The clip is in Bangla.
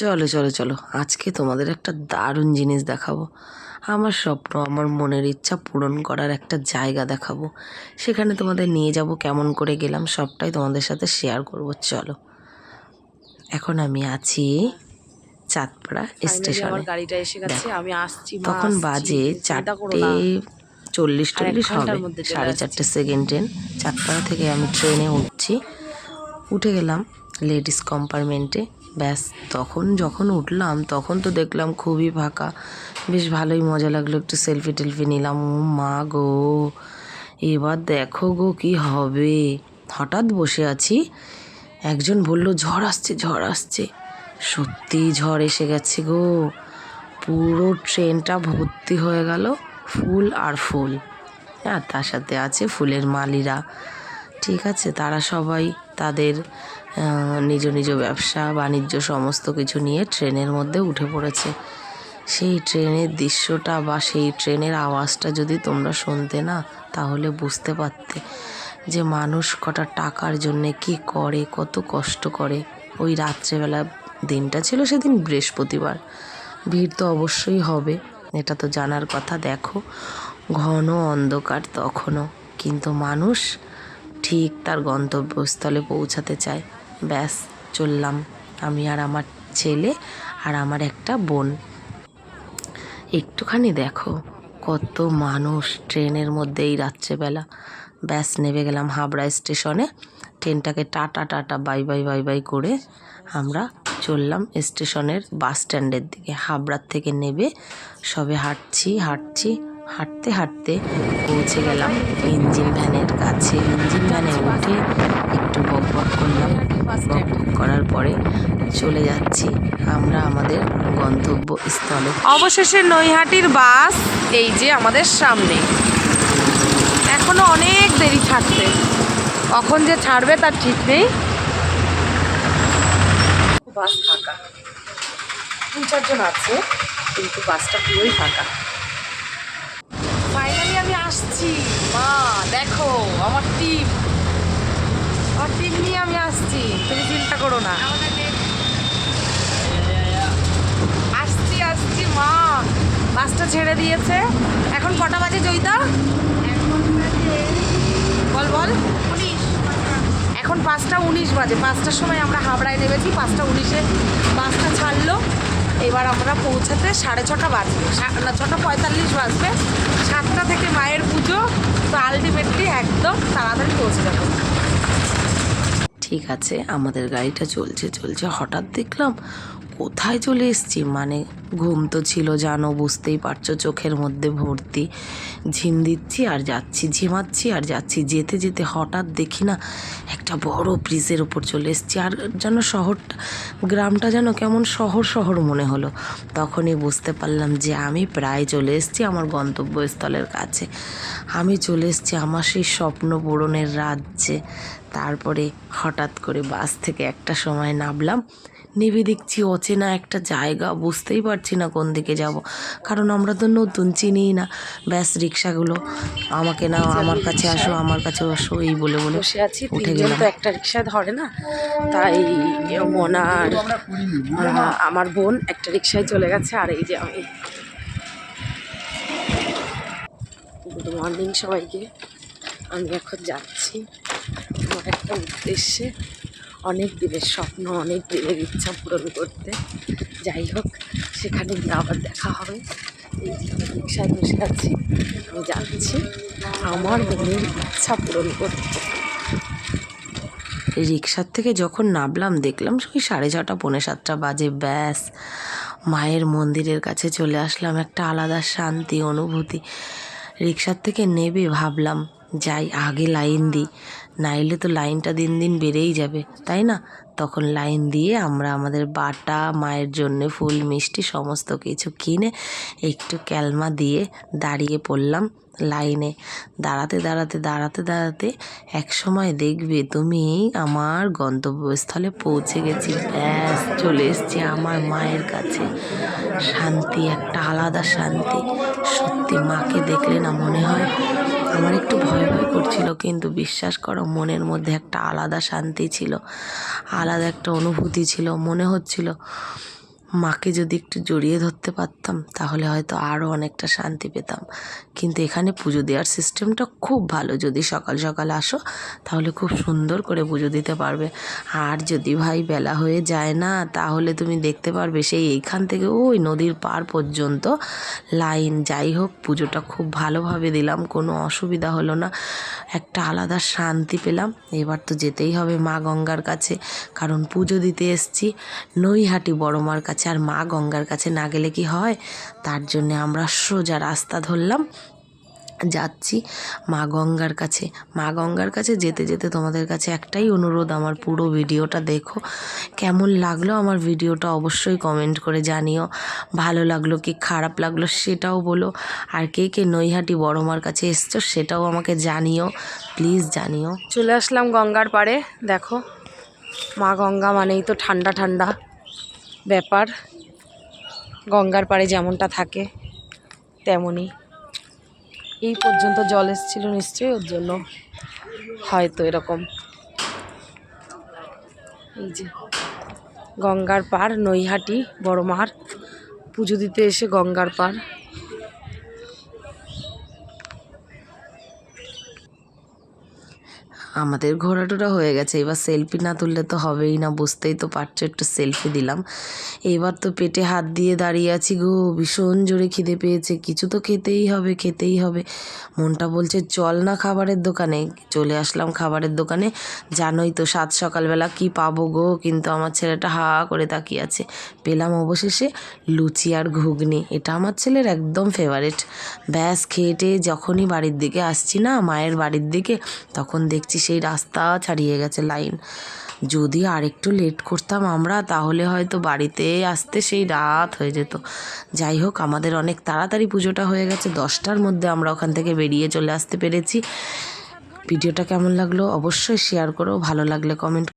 চলো চলো চলো। আজকে তোমাদের একটা দারুণ জিনিস দেখাবো। আমার স্বপ্ন আমার মনের ইচ্ছা পূরণ করার একটা জায়গা দেখাবো। সেখানে তোমাদের নিয়ে যাব কেমন করে গেলাম সবটাই তোমাদের সাথে শেয়ার করব। চলো। এখন আমি আছি চাঁদপাড়া স্টেশনে গাড়িটা এসে গেছে আমি আসছি তখন বাজে চারটে। চল্লিশ টল্লিশ হবে সাড়ে চারটে সেকেন্ড ট্রেন চারপাড়া থেকে আমি ট্রেনে উঠছি। উঠে গেলাম লেডিস কম্পার্টমেন্টে ব্যাস, তখন যখন উঠলাম, তখন তো দেখলাম খুবই ফাঁকা। বেশ ভালোই মজা লাগল, একটু সেলফি টেলফি নিলাম। ও মা গো, এবার দেখো গো কি হবে। হঠাৎ বসে আছি, একজন বলল, ঝড় আসছে ঝড় আসছে। সত্যি ঝড় এসে গেছে গো। পুরো ট্রেনটা ভর্তি হয়ে গেল, ফুল আর ফুল। হ্যাঁ তার সাথে আছে ফুলের মালিরা। ঠিক আছে, তারা সবাই তাদের নিজ নিজ ব্যবসা, বাণিজ্য সমস্ত কিছু নিয়ে ট্রেনের মধ্যে উঠে পড়েছে। সেই ট্রেনের দৃশ্যটা বা সেই ট্রেনের আওয়াজটা যদি তোমরা শুনতে না, তাহলে বুঝতে পারতে যে মানুষ কটা টাকার জন্যে কি করে, কত কষ্ট করে। ওই রাত্রেবেলা দিনটা ছিল সেদিন বৃহস্পতিবার। ভিড় তো অবশ্যই হবে, এটা তো জানার কথা, দেখো। ঘন অন্ধকার তখনও, কিন্তু মানুষ ঠিক তার গন্তব্যস্থলে পৌঁছাতে চায়। ব্যাস, চললাম। আমি আর আমার ছেলে আর আমার একটা বোন। একটুখানি দেখো, কত মানুষ ট্রেনের মধ্যে এই রাত্রেবেলা। ব্যাস, নেমে গেলাম হাবড়া স্টেশনে। ট্রেনটাকে tata tata, bye bye bye bye করে আমরা চললাম স্টেশনের বাস স্ট্যান্ডের দিকে। হাবড়ার থেকে নেবে, সবে হাঁটছি হাঁটছি। হাঁটতে হাঁটতে পৌঁছে গেলাম ইঞ্জিন ভ্যানের কাছে। ইঞ্জিন ভ্যানে উঠে একটু বক বক করলাম। বক করার পরে চলে যাচ্ছি আমরা আমাদের গন্তব্যস্থলে। অবশেষে নৈহাটির বাস এই যে আমাদের সামনে। এখনও অনেক দেরি থাকবে। কখন যে ছাড়বে তার ঠিক নেই। বাস ফাঁকা। তিন চারজন আছে, কিন্তু বাসটা পুরোই ফাঁকা। আসছি। মা, দেখো, আমার টিম আমার টিম নিয়ে আমি আসছি, তুমি চিন্তা করো না। আসছি আসছি, মা। বাসটা ছেড়ে দিয়েছে। এখন কটা বাজে, জয়িতা? বল বল। এখন পাঁচটা উনিশ বাজে। পাঁচটার সময় আমরা হাবড়ায় নেমেছি, পাঁচটা উনিশে বাসটা ছাড়লো। এবার আমরা পৌঁছাতে সাড়ে ছটা বাজবে। না, ছটা পঁয়তাল্লিশ বাজবে। সাতটা থেকে মায়ের পুজো, তো আলটিমেটলি একদম তাড়াতাড়ি পৌঁছে যাব। ঠিক আছে, আমাদের গাড়িটা চলছে চলছে। হঠাৎ দেখলাম কোথায় চলে এসেছি? মানে ঘুম তো ছিল, জানো, বুঝতেই পারছ, চোখের মধ্যে ভর্তি। ঝিম দিচ্ছি আর যাচ্ছি, ঝিমাচ্ছি আর যাচ্ছি। যেতে যেতে হঠাৎ দেখি না, একটা বড় ব্রিজের ওপর চলে এসেছি। আর যেন শহরটা, গ্রামটা যেন কেমন শহর শহর মনে হলো। তখনই বুঝতে পারলাম যে আমি প্রায় চলে এসেছি আমার গন্তব্যস্থলের কাছে। আমি চলে এসেছি আমার সেই স্বপ্ন পূরণের রাজ্যে। তারপরে হঠাৎ করে বাস থেকে একটা সময় নামলাম। নেবে দেখছি অচেনা একটা জায়গা বুঝতেই পারছি না কোন দিকে যাব। কারণ আমরা তো নতুন চিনিই না। ব্যাস রিক্সাগুলো আমাকে নাও আমার কাছে আসো আমার কাছে আসো এই বলে বলে বসে আছি উঠে গেলাম। তো একটা রিক্সা ধরে না। তাই মনার আমার বোন একটা রিক্সায় চলে গেছে আর এই যে আমি। গুড মর্নিং সবাইকে। আমি এখন যাচ্ছি। আমার একটা উদ্দেশ্যে। অনেক দিনের স্বপ্ন, অনেক দিনের ইচ্ছা পূরণ করতে। যাই হোক, সেখানে গিয়ে আবার দেখা হবে। এই রিক্সায় বসে আছি, আমি যাচ্ছি আমার মনের ইচ্ছা পূরণ করতে। রিক্সার থেকে যখন নামলাম, দেখলাম ওই সাড়ে ছটা, পৌনে সাতটা বাজে, ব্যাস। মায়ের মন্দিরের কাছে চলে আসলাম, একটা আলাদা শান্তি, অনুভূতি। রিক্সার থেকে নেবে ভাবলাম। যাই, আগে লাইন দিই। নাইলে তো লাইনটা দিন দিন বেড়েই যাবে, তাই না? তখন লাইন দিয়ে আমরা আমাদের বাটা, মায়ের জন্যে ফুল, মিষ্টি, সমস্ত কিছু কিনে একটু ক্যালমা দিয়ে দাঁড়িয়ে পড়লাম লাইনে। দাঁড়াতে দাঁড়াতে দাঁড়াতে দাঁড়াতে এক সময় দেখবে তুমি আমার গন্তব্যস্থলে পৌঁছে গেছি। ব্যাস, চলে এসছি আমার মায়ের কাছে। শান্তি, একটা আলাদা শান্তি। সত্যি মাকে দেখলে না মনে হয় আমার একটু ভয় ভয় করছিল, কিন্তু বিশ্বাস করো, মনের মধ্যে একটা আলাদা শান্তি ছিল, আলাদা একটা অনুভূতি ছিল, মনে হচ্ছিল মাকে যদি একটু জড়িয়ে ধরতে পারতাম, তাহলে হয়তো আরও অনেকটা শান্তি পেতাম। কিন্তু এখানে পুজো দেওয়ার সিস্টেমটা খুব ভালো। যদি সকাল সকাল আসো, তাহলে খুব সুন্দর করে পুজো দিতে পারবে। আর যদি ভাই বেলা হয়ে যায় না, তাহলে তুমি দেখতে পারবে সেই এইখান থেকে ওই নদীর পার পর্যন্ত লাইন। যাই হোক, পুজোটা খুব ভালোভাবে দিলাম, কোনো অসুবিধা হলো না। একটা আলাদা শান্তি পেলাম। এবার তো যেতেই হবে মা গঙ্গার কাছে, কারণ পুজো দিতে এসছি নৈহাটি বড় মার কাছে আর মা গঙ্গার কাছে না গেলে কি হয়? তার জন্যে আমরা সোজা রাস্তা ধরলাম, যাচ্ছি মা গঙ্গার কাছে। মা গঙ্গার কাছে যেতে যেতে তোমাদের কাছে একটাই অনুরোধ, আমার পুরো ভিডিওটা দেখো। কেমন লাগল আমার ভিডিওটা অবশ্যই কমেন্ট করে জানিও। ভালো লাগল কি খারাপ লাগল সেটাও বলো। আর কে কে নৈহাটি বড় মার কাছে এসছো সেটাও আমাকে জানিও, প্লিজ জানিও। চলে আসলাম গঙ্গার পাড়ে, দেখো। মা গঙ্গা মানেই তো ঠান্ডা ঠান্ডা। ব্যাপার। গঙ্গার পাড়ে যেমনটা থাকে, তেমনই। এই পর্যন্ত জল এসেছিল নিশ্চয়ই, ওর জন্য হয়তো এরকম। এই যে, গঙ্গার পাড়, নৈহাটি বড় মার পুজো দিতে এসে গঙ্গার পাড়। আমাদের ঘোরাটোরা হয়ে গেছে। এবার সেলফি না তুললে তো হবেই না, বুঝতেই তো পারছ, একটু সেলফি দিলাম। এবার তো পেটে হাত দিয়ে দাঁড়িয়ে আছি গো, ভীষণ জোরে খিদে পেয়েছে। কিছু তো খেতেই হবে খেতেই হবে। মনটা বলছে, চল না খাবারের দোকানে। চলে আসলাম খাবারের দোকানে। জানোই তো সাত সকালবেলা কি পাবো গো, কিন্তু আমার ছেলেটা হা করে তাকিয়ে আছে। পেলাম অবশেষে লুচি আর ঘুগনি। এটা আমার ছেলের একদম ফেভারিট ব্যাস খেয়ে যখনই বাড়ির দিকে আসছি না, মায়ের বাড়ির দিকে, তখন দেখছি সেই রাস্তা ছাড়িয়ে গেছে লাইন। যদি আরেকটু লেট করতাম আমরা, তাহলে হয়তো বাড়িতে আসতে সেই রাত হয়ে যেত। যাই হোক, আমাদের অনেক তাড়াতাড়ি পুজোটা হয়ে গেছে। দশটার মধ্যে আমরা ওখান থেকে বেরিয়ে চলে আসতে পেরেছি। ভিডিওটা কেমন লাগল অবশ্যই শেয়ার করো। ভালো লাগলে কমেন্ট